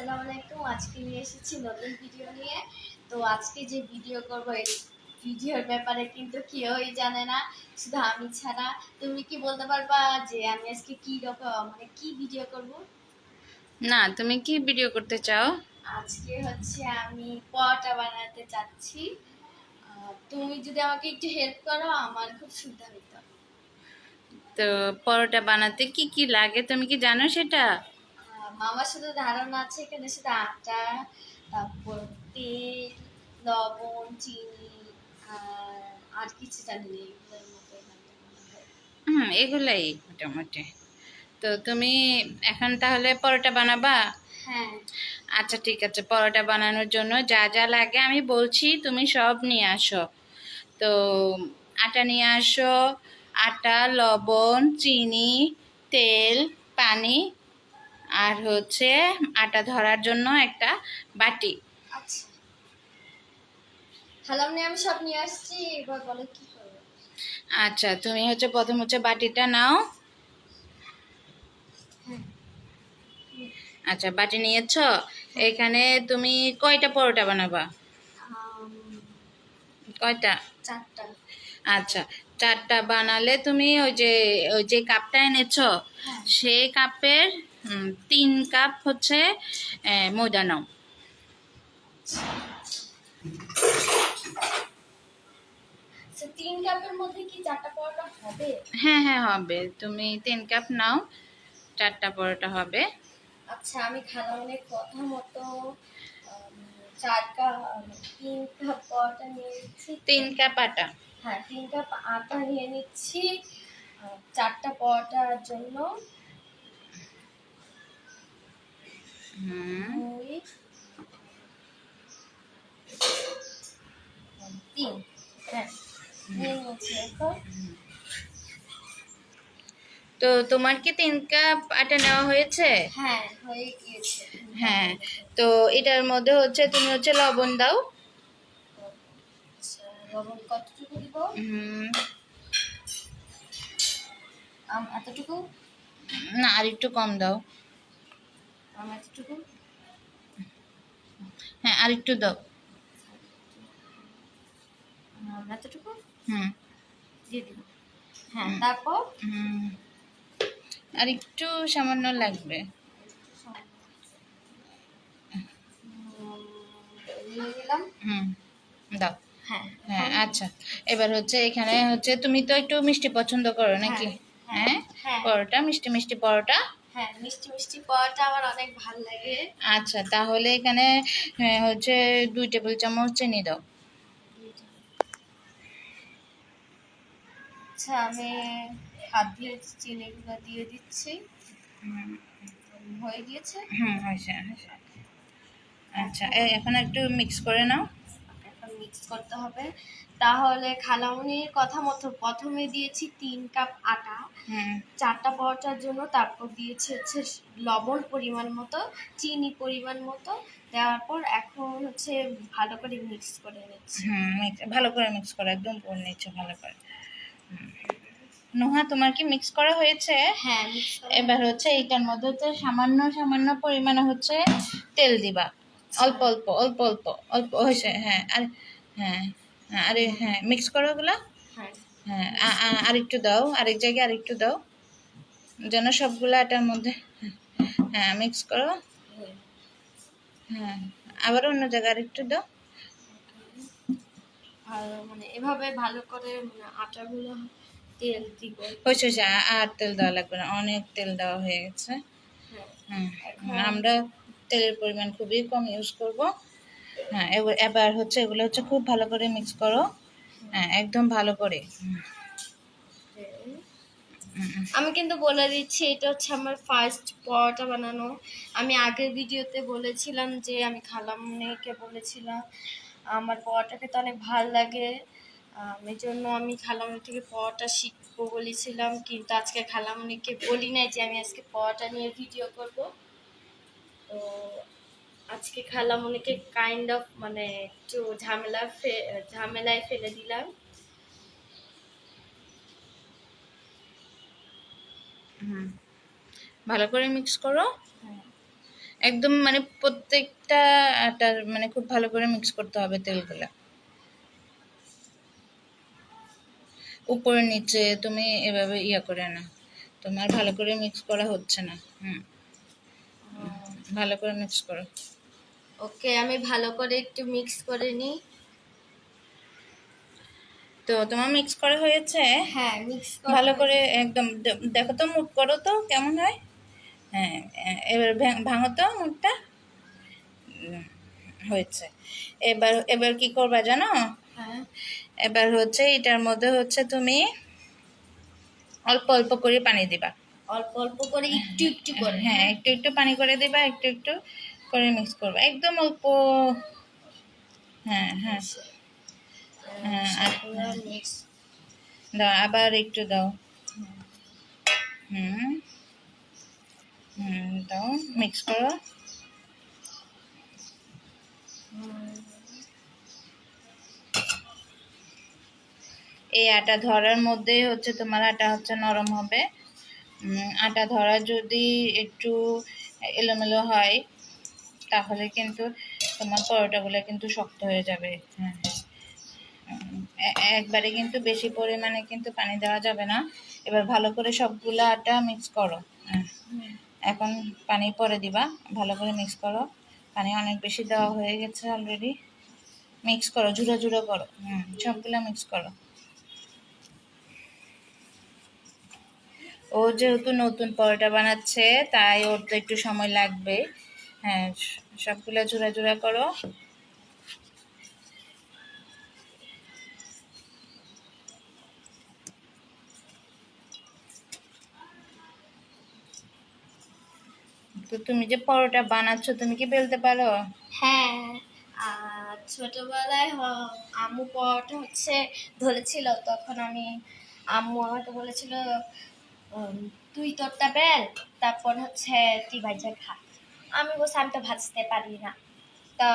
আসসালামু আলাইকুম। আজকে নিয়ে এসেছি নতুন ভিডিও নিয়ে। তো আজকে যে ভিডিও করব এই ভিডিওর ব্যাপারে কিন্তু কেউই জানে না শুধু আমি ছাড়া। তুমি কি বলতে পারবা যে আমি আজকে কি রকম মানে কি ভিডিও করব? না তুমি কি ভিডিও করতে চাও? আজকে হচ্ছে আমি পরোটা বানাতে চাচ্ছি। তুমি যদি আমাকে একটু হেল্প করো আমার খুব সুবিধা হতো তো পরোটা বানাতে কি কি লাগে? তুমি কি জানো সেটা? আহ, মামার শুধু ধারণা আছে এখানে শুধু আটা তারপর তেল লবণ চিনি আর কিছু জানি না এগুলোর মতো এখানে মনে। হুম এগুলাই মোটামুটি। তো তুমি এখন তাহলে পরোটা বানাবা? হ্যাঁ। আচ্ছা ঠিক আছে পরোটা বানানোর জন্য যা যা লাগে আমি বলছি তুমি সব নিয়ে আসো। তো আটা নিয়ে আসো আটা লবণ চিনি তেল পানি আর হচ্ছে আটা ধরার জন্য একটা বাটি। আচ্ছা। আমি সব নিয়ে আসছি এবার বলো কি আচ্ছা তুমি হচ্ছে প্রথম হচ্ছে বাটিটা নাও। হ্যাঁ। আচ্ছা বাটি নিয়েছ? এখানে তুমি কয়টা পরোটা বানাবা? কয়টা? চারটা। আচ্ছা চারটা বানালে তুমি ওই যে ওই যে কাপটা এনেছো হ্যাঁ। সেই কাপের তিন কাপ হচ্ছে ময়দা নাও তিন কাপের মধ্যে কি চারটা পরোটা হবে? হ্যাঁ হ্যাঁ হবে। তুমি তিন কাপ নাও চারটা পরোটা হবে। আচ্ছা আমি খালামনের কথা মতো চার কাপ তিন কাপ পরোটা তিন কাপ আটা। হ্যাঁ তিন কাপ আটা নিয়ে নিচ্ছি চারটা পরোটার জন্য হুম দুই তিন হ্যাঁ নিয়ে তো তোমার কি তিন কাপ আটা নেওয়া হয়েছে? হ্যাঁ হয়ে গিয়েছে। হ্যাঁ তো এটার মধ্যে হচ্ছে তুমি হচ্ছে লবণ দাও। আচ্ছা লবণ কতটুকু দিব? এতটুকু? না আর একটু কম দাও। হ্যাঁ আর একটু দাও। আম এতটুকু হুম। দিয়ে দিব। হ্যাঁ। তারপর? আর একটু সামান্য লাগবে। হুম দাও। হ্যাঁ। হ্যাঁ আচ্ছা। এবার হচ্ছে এখানে হচ্ছে তুমি তো একটু মিষ্টি পছন্দ করো নাকি? হ্যাঁ। পরোটা মিষ্টি মিষ্টি পরোটা। হ্যাঁ মিষ্টি মিষ্টি পরোটা আমার অনেক ভালো লাগে। আচ্ছা তাহলে এখানে হ্যাঁ, হচ্ছে দুই টেবিল চামচ চিনি দাও। আচ্ছা আমি হাত দিয়ে চিনিগুলো দিয়ে দিচ্ছি। হয়ে গিয়েছে? হুম হয়েছে। আচ্ছা এখন একটু মিক্স করে নাও। এখন মিক্স করতে হবে। তাহলে খালামুনির কথা মতো প্রথমে দিয়েছি তিন কাপ আটা। চারটা পরোটার জন্য তারপর দিয়েছি হচ্ছে লবণ পরিমাণ মতো চিনি পরিমাণ মতো। দেওয়ার পর এখন হচ্ছে ভালো করে মিক্স করে নিচ্ছি। হুম ভালো করে মিক্স করে একদম করে নিচ্ছ ভালো করে। নোহা তোমার কি মিক্স করা হয়েছে? হ্যাঁ এবার হচ্ছে এইটার মধ্যে হচ্ছে সামান্য সামান্য পরিমাণে হচ্ছে তেল দিবা। অল্প অল্প অল্প অল্প অল্প হয়েছে হ্যাঁ আর হ্যাঁ হ্যাঁ। আরে হ্যাঁ মিক্স করো ওগুলো। হ্যাঁ। হ্যাঁ আরেকটু দাও আরেক জায়গায় আরেকটু দাও। যেন সবগুলো আটার মধ্যে হ্যাঁ মিক্স করো। হ্যাঁ আবার অন্য জায়গায় আরেকটু দাও। ভালো মানে এভাবে ভালো করে মানে আটাগুলো তেল দিব। হয়েছে হয়েছে আর তেল দেওয়া লাগবে না অনেক তেল দেওয়া হয়ে গেছে। হ্যাঁ। আমরা তেলের পরিমাণ খুবই কম ইউজ করব। হ্যাঁ এবার হচ্ছে এগুলো হচ্ছে খুব ভালো করে মিক্স করো। হ্যাঁ একদম ভালো করে। আমি কিন্তু বলে দিচ্ছি, এটা হচ্ছে আমার ফার্স্ট পরোটা বানানো। আমি আগের ভিডিওতে বলেছিলাম যে আমি খালামনিকে বলেছিলাম, আমার পরোটা খেতে অনেক ভালো লাগে। এই জন্য আমি খালামনি থেকে পরোটা শিখব বলেছিলাম, কিন্তু আজকে খালামনিকে বলি নাই যে আমি আজকে পরোটা নিয়ে ভিডিও করব। তো আজকে খালামনিকে কাইন্ড অফ মানে একটু ঝামেলা ঝামেলায় ফেলে দিলাম। ভালো করে মিক্স করো। হ্যাঁ। একদম মানে প্রত্যেকটা আটার মানে খুব ভালো করে মিক্স করতে হবে তেলগুলা। উপরে নিচে তুমি এভাবে ইয়া করে না তোমার ভালো করে মিক্স করা হচ্ছে না। হুম। ভালো করে মিক্স করো। ওকে আমি ভালো করে একটু মিক্স করে নিই। তো তোমার মিক্স করা হয়েছে? হ্যাঁ মিক্স ভালো করে একদম দেখো তো মুখ করো তো কেমন হয়? হ্যাঁ এবার ভাঙো তো উম, হয়েছে। এবার এবার কি করবা জানো? হ্যাঁ। এবার হচ্ছে এটার মধ্যে হচ্ছে তুমি অল্প অল্প করে পানি দিবা। অল্প অল্প করে একটু একটু করে হ্যাঁ। একটু একটু পানি করে দিবা একটু একটু। করে মিক্স করবা। একদম অল্প। হ্যাঁ হ্যাঁ। হ্যাঁ, আবার একটু দাও। হুম হুম দাও মিক্স করো। এই আটা ধরার মধ্যেই হচ্ছে তোমার আটা হচ্ছে নরম হবে। আটা ধরা যদি একটু এলোমেলো হয় তাহলে কিন্তু তোমার পরোটাগুলো কিন্তু শক্ত হয়ে যাবে। হ্যাঁ একবারে কিন্তু বেশি পরিমাণে কিন্তু পানি দেওয়া যাবে না। এবার ভালো করে সবগুলো আটা মিক্স করো। হ্যাঁ। এখন পানি পরে দিবা। ভালো করে মিক্স করো। পানি অনেক বেশি দেওয়া হয়ে গেছে অলরেডি মিক্স করো, ঝুড়ো ঝুড়ো করো। হুম সবগুলো মিক্স করো। ও যেহেতু নতুন পরোটা বানাচ্ছে, তাই ওর তো একটু সময় লাগবে হ্যাঁ সবগুলো জোড়া জোড়া করো। তো তুমি যে পরোটা বানাচ্ছ, তুমি কি বেলতে পারো? হ্যাঁ ছোটবেলায় আম্মু পরোটা হচ্ছে ধরেছিল, তখন আমি আম্মু আমাকে বলেছিল তুই তোরটা বেল তারপর হচ্ছে তুই ভাইজা খা আমি বলছি আমি তো ভাজতে পারি না। তা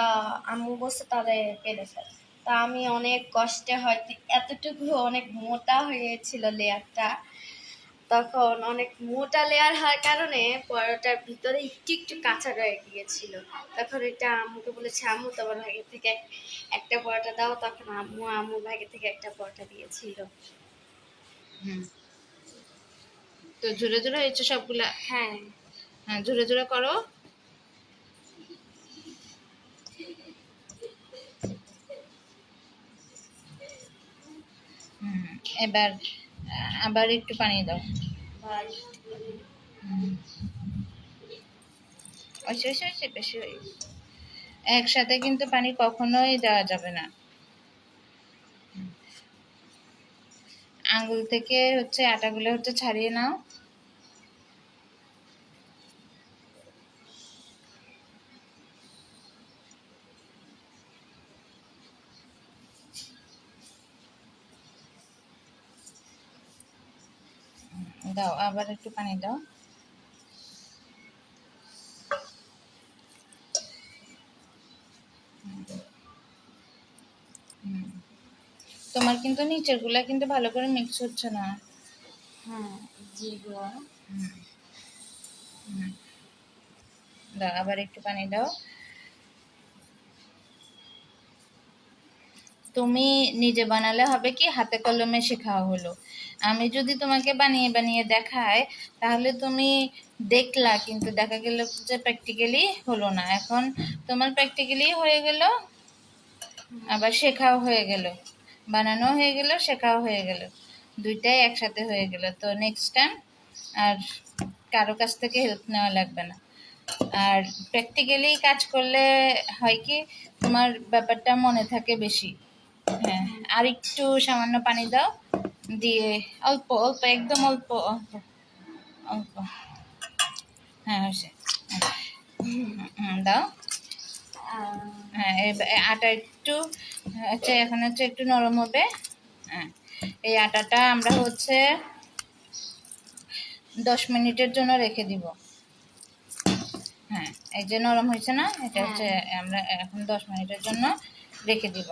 আম্মু বলছে তাহলে বেলে ফেল। তা আমি অনেক কষ্টে হয়তো এতটুকু অনেক মোটা হয়েছিল লেয়ারটা। তখন অনেক মোটা লেয়ার হওয়ার কারণে পরোটার ভিতরে একটু একটু কাঁচা রয়ে গিয়েছিল। তখন এটা আম্মুকে বলেছে আম্মু তোমার ভাগে থেকে একটা পরোটা দাও। তখন আম্মু আম্মু ভাগে থেকে একটা পরোটা দিয়েছিল। হুম। তো জোরে জোরে হয়েছে সবগুলা? হ্যাঁ। হ্যাঁ জোরে জোরে করো হুম এবার আবার একটু পানি দাও। বেশি একসাথে কিন্তু পানি কখনোই দেওয়া যাবে না। আঙ্গুল থেকে হচ্ছে আটাগুলো হচ্ছে ছাড়িয়ে নাও। দাও আবার একটু পানি দাও। তোমার কিন্তু নিচেরগুলা কিন্তু ভালো করে মিক্স হচ্ছে না। হ্যাঁ। দাও আবার একটু পানি দাও। তুমি নিজে বানালে হবে কি? হাতে কলমে শেখা হলো। আমি যদি তোমাকে বানিয়ে বানিয়ে দেখাই, তাহলে তুমি দেখলা, কিন্তু দেখা গেল যে প্র্যাকটিক্যালি হলো না। এখন তোমার প্র্যাকটিক্যালি হয়ে গেল, আবার শেখাও হয়ে গেল। বানানো হয়ে গেল, শেখাও হয়ে গেল। দুইটাই একসাথে হয়ে গেল। তো নেক্সট টাইম আর কারও কাছ থেকে হেল্প নেওয়া লাগবে না। আর প্র্যাকটিক্যালি কাজ করলে হয় কি? তোমার ব্যাপারটা মনে থাকে বেশি। হ্যাঁ আর একটু সামান্য পানি দাও। দিয়ে অল্প অল্প একদম অল্প অল্প অল্প। হ্যাঁ হয়েছে দাও। হ্যাঁ আটা একটু হচ্ছে এখন হচ্ছে একটু নরম হবে। হ্যাঁ এই আটাটা আমরা হচ্ছে দশ মিনিটের জন্য রেখে দিব। হ্যাঁ এই যে নরম হয়েছে না এটা হচ্ছে আমরা এখন দশ মিনিটের জন্য রেখে দিব।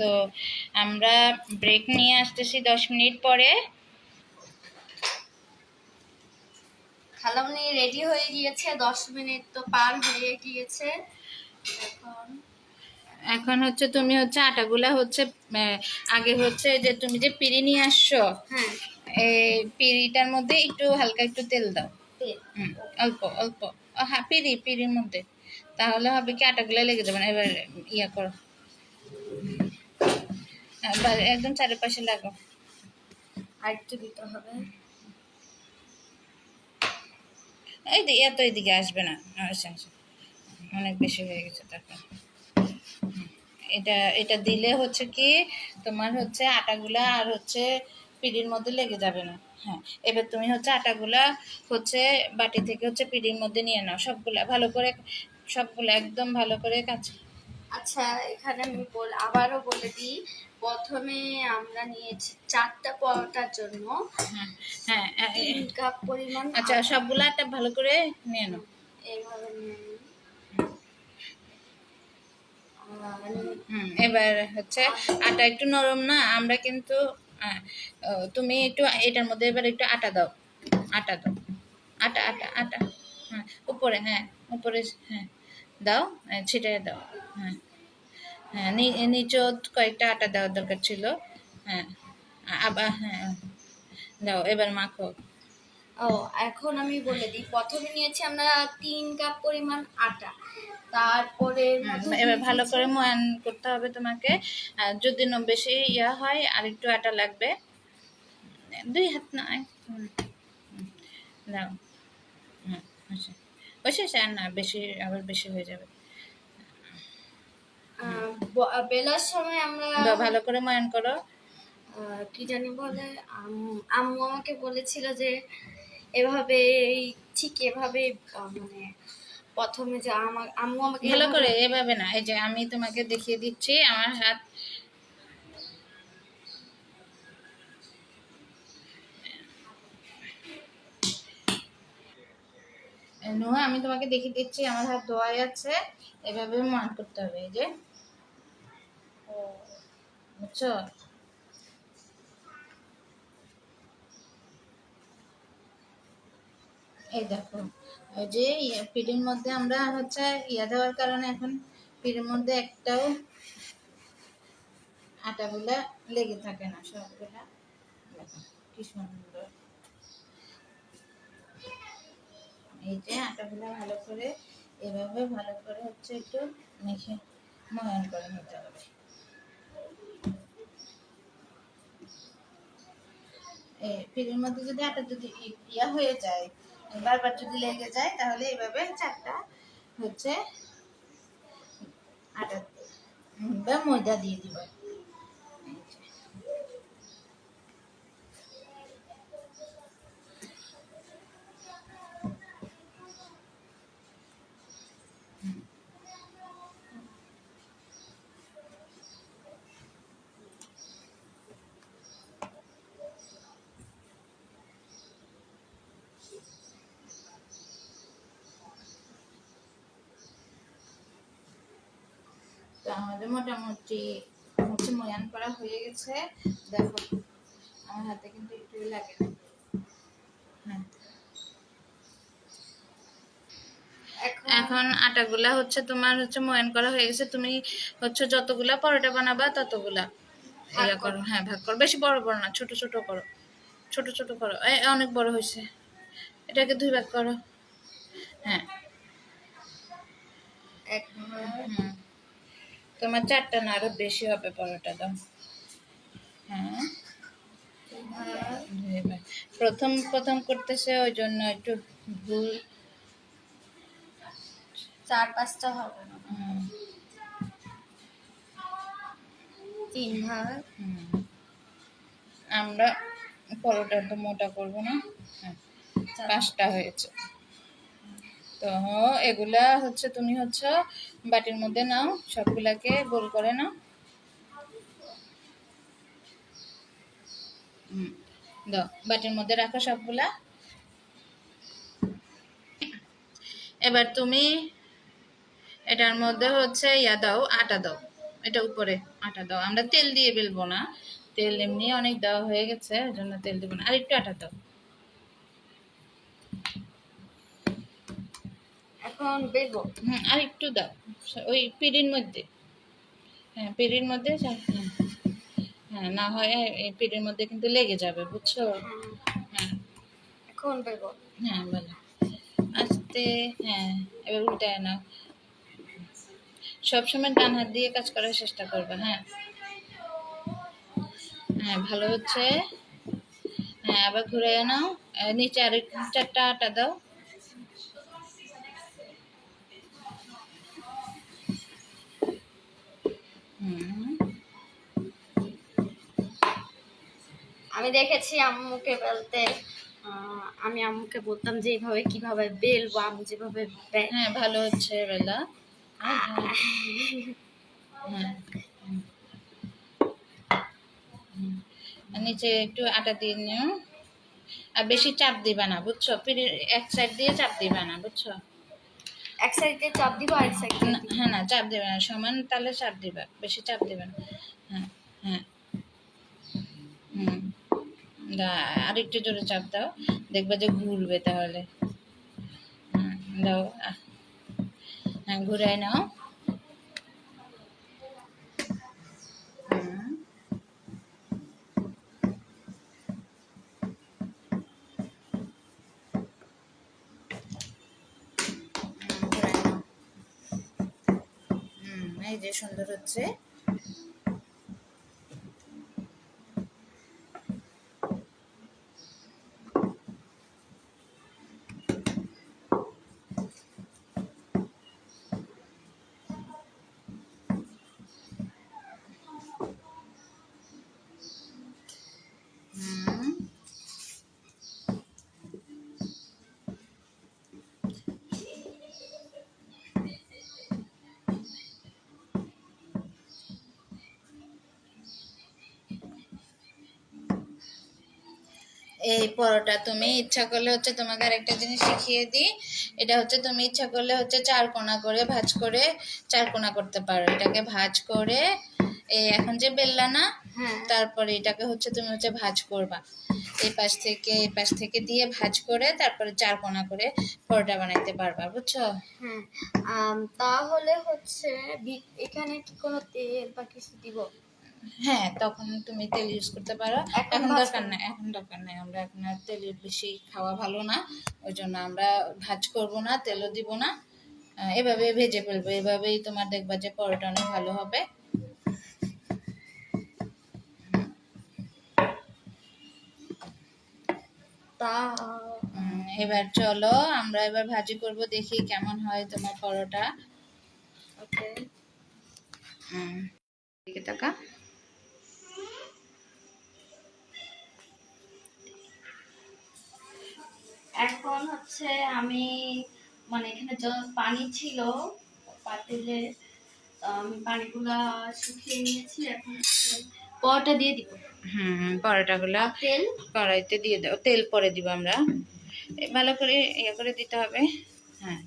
তো আমরা ব্রেক নিয়ে আসতেছি দশ মিনিট পরে। খালামনি রেডি হয়ে গিয়েছে দশ মিনিট তো পার হয়ে গিয়েছে। এখন? এখন হচ্ছে তুমি হচ্ছে আটাগুলা হচ্ছে আগে হচ্ছে যে তুমি যে পিড়ি নিয়ে আসছো হ্যাঁ। এই পিড়িটার মধ্যে একটু হালকা একটু তেল দাও। অল্প অল্প। হ্যাঁ পিড়ি পিড়ির মধ্যে। তাহলে হবে কি আটাগুলা লেগে যাবে না এবার ইয়া করো। একদম চারিপাশে লাগো। আর একটু দিতে হবে। এই দিকে এত এদিকে আসবে না। আচ্ছা আচ্ছা অনেক বেশি হয়ে গেছে তারপর। এটা এটা দিলে হচ্ছে কি তোমার হচ্ছে আটাগুলা আর হচ্ছে পিড়ির মধ্যে লেগে যাবে না। হ্যাঁ এবার তুমি হচ্ছে আটাগুলা হচ্ছে বাটি থেকে হচ্ছে পিড়ির মধ্যে নিয়ে নাও। সবগুলা ভালো করে সবগুলা একদম ভালো করে কাজ আচ্ছা এখানে আমি বল আবারও বলে দিই প্রথমে আমরা নিয়েছি চারটা পরোটার জন্য। হ্যাঁ হ্যাঁ তিন কাপ পরিমাণ আচ্ছা সবগুলা একটা ভালো করে নিয়ে নাও। এইভাবে হুম এবার হচ্ছে আটা একটু নরম না আমরা কিন্তু তুমি একটু এটার মধ্যে এবার একটু আটা দাও আটা দাও। আটা আটা আটা হ্যাঁ উপরে হ্যাঁ উপরে হ্যাঁ দাও ছিটাই দাও হ্যাঁ। হ্যাঁ নিচেও কয়েকটা আটা দেওয়ার দরকার ছিল। হ্যাঁ আবার হ্যাঁ দাও এবার মাখো। ও এখন আমি বলে দিই প্রথমে নিয়েছি আমরা তিন কাপ পরিমাণ আটা। তারপরে মধ্যে এবার ভালো করে ময়ান করতে হবে তোমাকে। যদি বেশি ইয়া হয় আর একটু আটা লাগবে। দুই হাত না দাও। আচ্ছা। বসে আর না বেশি আবার বেশি হয়ে যাবে। বেলার সময় আমরা ভালো করে ময়ান করো। কি জানি বলে আম্মু আমাকে বলেছিল যে এভাবে এই ঠিক এভাবে মানে প্রথমে যে আমার আম্মু আমাকে ভালো করে এভাবে না এই যে আমি তোমাকে দেখিয়ে দিচ্ছি আমার হাত নোহা আমি তোমাকে দেখিয়ে দিচ্ছি আমার হাত ধোয়াই আছে এভাবে মান করতে হবে এই যে। বুঝছ এই দেখো ওই যে ইয়ে- মধ্যে আমরা হচ্ছে ইয়া দেওয়ার কারণে এখন মধ্যে একটাও আটাগুলা লেগে থাকে না, সবগুলা। কি সুন্দর। এই যে আটাগুলা ভালো করে, এভাবে ভালো করে হচ্ছে একটু মেখে ময়ান করে নিতে হবে। এই মধ্যে যদি আটা যদি ইয়া হয়ে যায়, বারবার যদি লেগে যায়, তাহলে এইভাবে চারটা হচ্ছে আটা বা ময়দা দিয়ে দিব। আমাদের মোটামুটি হচ্ছে ময়ান করা হয়ে গেছে। দেখো আমার হাতে কিন্তু একটু লাগে না। হ্যাঁ। এখন আটাগুলা হচ্ছে তোমার হচ্ছে ময়ান করা হয়ে গেছে। তুমি হচ্ছে যতগুলা পরোটা বানাবা ততগুলা ইয়া করো। হ্যাঁ ভাগ করো। বেশি বড় বড় না ছোট ছোট করো। ছোট ছোট করো। এই অনেক বড় হয়েছে। এটাকে দুই ভাগ করো। হ্যাঁ। এখন হুম তোমার চারটা না আরও বেশি হবে পরোটা দাও। হ্যাঁ। প্রথম প্রথম করতেছে ওই জন্য একটু ভুল। চার পাঁচটা হবে না? তিন ভাগ? আমরা পরোটা তো মোটা করব না। হ্যাঁ পাঁচটা হয়েছে। তো এগুলা হচ্ছে তুমি হচ্ছে বাটির মধ্যে নাও, সবগুলাকে গোল করে নাও। দাও, বাটির মধ্যে রাখো সবগুলা। এবার তুমি এটার মধ্যে হচ্ছে ইয়া দাও, আটা দাও, এটা উপরে আটা দাও। আমরা তেল দিয়ে বেলবো না, তেল এমনি অনেক দেওয়া হয়ে গেছে জন্য তেল দেবো না। আর একটু আটা দাও। এখন বেলবো হুম আর একটু দাও। ওই পিড়ির মধ্যে। হ্যাঁ পিড়ির মধ্যে হ্যাঁ। হ্যাঁ না হয় এই পিড়ির মধ্যে কিন্তু লেগে যাবে বুঝছ? হ্যাঁ, হ্যাঁ। এখন বেলবো হ্যাঁ বলো। আস্তে হ্যাঁ এবার উল্টায় নাও। সবসময় ডান হাত দিয়ে কাজ করার চেষ্টা করবে হ্যাঁ। হ্যাঁ ভালো হচ্ছে। হ্যাঁ আবার ঘুরে নাও। নিচে আর চারটা আটা দাও। আমি দেখেছি আম্মুকে বলতে আমি আম্মুকে বলতাম যে এইভাবে কীভাবে বেলবো আম্মু যেভাবে হ্যাঁ ভালো হচ্ছে বেলা। হ্যাঁ। নিচে একটু আটা দিয়ে নিও। আর বেশি চাপ দিবা না বুঝছ? এক সাইড দিয়ে চাপ দিবা না বুঝছ? এক সাইড দিয়ে চাপ দিব আর এক সাইড হ্যাঁ না চাপ দিবে না সমান তাহলে চাপ দিবা বেশি চাপ দিবে না। হ্যাঁ হ্যাঁ। হুম। আর একটু জোরে চাপ দাও। দেখবে যে ঘুরবে তাহলে। দাও হ্যাঁ ঘুরাই নাও। এই যে সুন্দর হচ্ছে। এই পরোটা তুমি ইচ্ছা করলে হচ্ছে তোমাকে আরেকটা জিনিস শিখিয়ে দিই। এটা হচ্ছে তুমি ইচ্ছা করলে হচ্ছে চার কোনা করে ভাজ করে চার কোনা করতে পারো। এটাকে ভাজ করে এই এখন যে বেললা না হ্যাঁ। তারপরে এটাকে হচ্ছে তুমি হচ্ছে ভাজ করবা। এই পাশ থেকে এই পাশ থেকে দিয়ে ভাজ করে তারপরে চার কোনা করে পরোটা বানাইতে পারবা বুঝছ? হ্যাঁ তাহলে হচ্ছে এখানে কি কোনো তেল বা কিছু দিব? হ্যাঁ তখন তুমি তেল ইউজ করতে পারো। এখন দরকার নাই এখন দরকার নাই। আমরা এখন আর তেলের বেশি খাওয়া ভালো না ওই জন্য আমরা ভাজ করব না তেলও দিব না। এভাবে ভেজে ফেলব এভাবেই তোমার দেখবা যে পরোটা অনেক ভালো হবে। এবার চলো আমরা এবার ভাজি করব দেখি কেমন হয় তোমার পরোটা। ওকে। হুম দিকে তাকা এখন হচ্ছে আমি মানে এখানে জল পানি ছিল পাতিলে আমি পানিগুলা শুকিয়ে নিয়েছি এখন পরোটা দিয়ে দিব। হুম পরোটাগুলো তেল? কড়াইতে দিয়ে দাও তেল পরে দিব আমরা। ভালো করে ইয়ে করে দিতে হবে। হ্যাঁ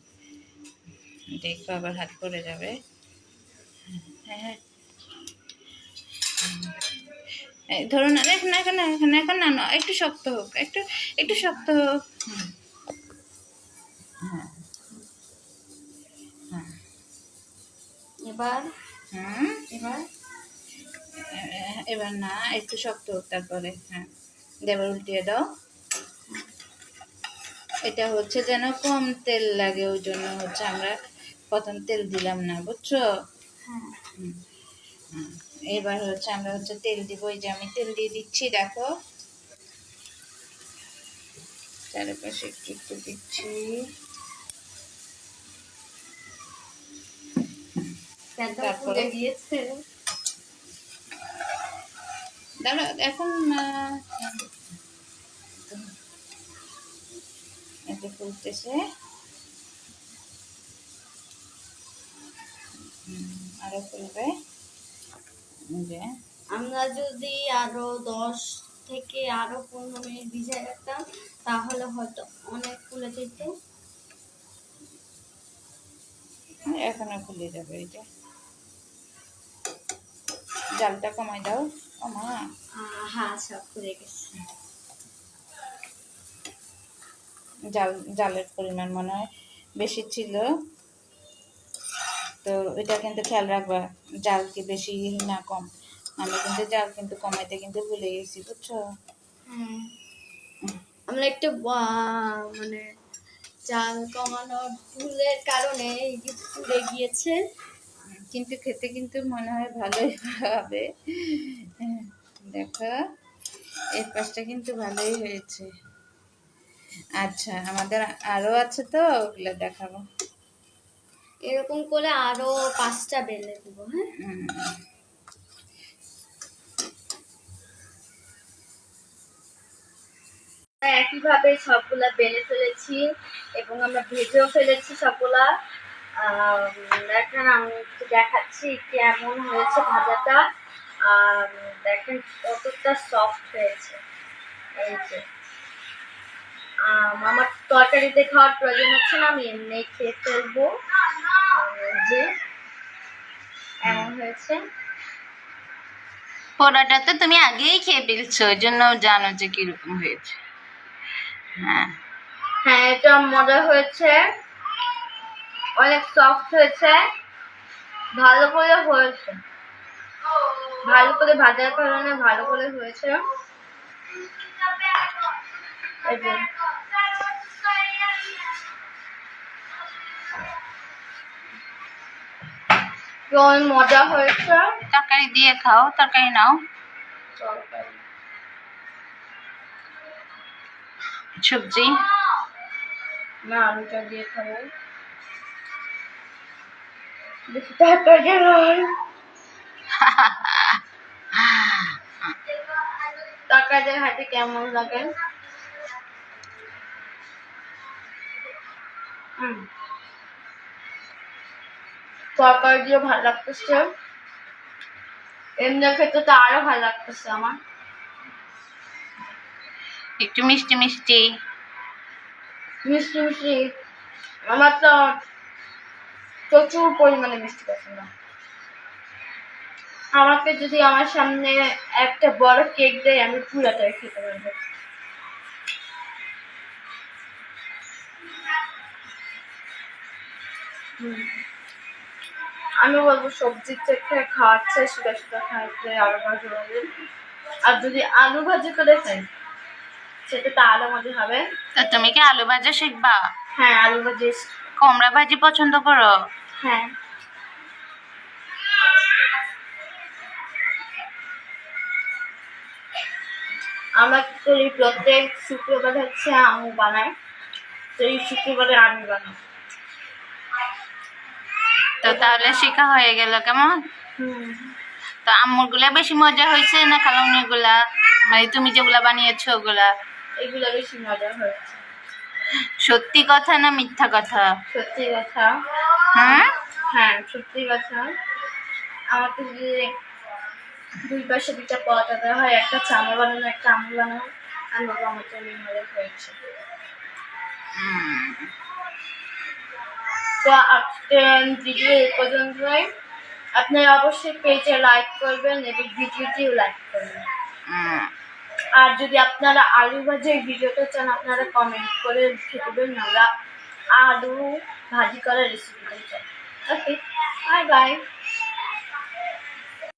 দেখো আবার হাত পড়ে যাবে। হ্যাঁ হ্যাঁ। ধরুন না এখন এখন এখন এখন না না, একটু শক্ত হোক একটু একটু শক্ত হোক। এবার হুম এবার এবার না একটু শক্ত হোক তারপরে হ্যাঁ দেবার উল্টিয়ে দাও। এটা হচ্ছে যেন কম তেল লাগে ওই জন্য হচ্ছে আমরা প্রথম তেল দিলাম না বুঝছ? হ্যাঁ। এবার হচ্ছে আমরা হচ্ছে তেল দিব এই যে আমি তেল দিয়ে দিচ্ছি দেখো। চারপাশে একটু একটু দিচ্ছি। এখন এতে ফুলতেছে। আরও ফুলবে। যে। আমরা যদি আরও দশ থেকে আরও পনেরো মিনিট ভিজাই রাখতাম তাহলে হয়তো অনেক ফুলে যেত। এখনও ফুলে যাবে যে। জালটা কমাই দাও। কমা। হ্যাঁ সব গেছে। জাল জালের পরিমাণ মনে হয় বেশি ছিল। তো এটা কিন্তু খেয়াল রাখবা জাল কি বেশি না কম? আমি কিন্তু জাল কিন্তু কমাইতে কিন্তু ভুলে গেছি বুঝছ? আমরা একটু মানে জাল কমানোর ভুলের কারণে পুড়ে গিয়েছে কিন্তু খেতে কিন্তু মনে হয় ভালোই হবে। দেখো, এর পাশটা কিন্তু ভালোই হয়েছে। আচ্ছা আমাদের আরও আছে তো, ওগুলো দেখাবো। এরকম করে আরও পাঁচটা বেলে দেবো হ্যাঁ? একইভাবে সবগুলা বেলে ফেলেছি এবং আমরা ভেজেও ফেলেছি সবগুলা। দেখেন আমি একটু দেখাচ্ছি কেমন হয়েছে ভাজাটা। আর দেখেন কতটা সফট হয়েছে। এই যে। আমার তরকারিতে খাওয়ার প্রয়োজন হচ্ছে না আমি এমনি খেয়ে ফেলব। যে এমন হয়েছে। পোড়াটা তো তুমি আগেই খেয়ে ফেলছো ওই জন্য জানো যে কীরকম হয়েছে। হ্যাঁ। হ্যাঁ এটা মজা হয়েছে। অনেক সফট হয়েছে। ভালো করে হয়েছে। ভালো করে ভাজার কারণে ভালো করে হয়েছে। মজা হয়েছে। তরকারি দিয়ে খাও তরকারি নাও। সবজি? না আলুটা দিয়ে খাব। তরকারি নয় তরকারি হাতে কেমন লাগে। তরকারি দিয়ে ভালো লাগতেছে। এমনি খেতে তো আরও ভালো লাগতেছে আমার। একটু মিষ্টি মিষ্টি। মিষ্টি মিষ্টি। আমার তো প্রচুর পরিমাণে মিষ্টি পছন্দ আমাকে যদি আমার সামনে একটা বড় কেক দেয় আমি পুরাটাই খেতে পারব। আমি বলব সবজির থেকে খাওয়াচ্ছে সেটা সেটা খাইতে আরও ভালো হবে। আর যদি আলু ভাজি করে খাই সেটা তো আরও মজা হবে। তো তুমি কি আলু ভাজা শিখবা? হ্যাঁ আলু ভাজি কুমড়া ভাজি পছন্দ করো? হ্যাঁ। আমরা কি করি প্রত্যেক শুক্রবার হচ্ছে আমু বানাই তো এই শুক্রবারে আমি বানাই তো তাহলে শেখা হয়ে গেল কেমন? হুম। তো আম্মুরগুলা বেশি মজা হয়েছে না খালামনি গুলা মানে তুমি যেগুলা বানিয়েছো ওগুলা? এগুলা বেশি মজা হয়েছে। সত্যি কথা না মিথ্যা কথা? সত্যি কথা। হ্যাঁ? হ্যাঁ সত্যি কথা। আমাকে যদি দুই পাশে দুইটা পরোটা দেওয়া হয় একটা চামড় বানানো একটা আমুল বানানো আর বাবা আমার তো মজা হয়েছে তো আজকে ভিডিও এই পর্যন্তই। আপনারা অবশ্যই পেজে লাইক করবেন এবং ভিডিওটিও লাইক করবেন। আর যদি আপনারা আলু ভাজির ভিডিওটা চান, আপনারা কমেন্ট করে লিখে দেবেন, আমরা আলু ভাজি করার রেসিপিটা চাই। Okay bye bye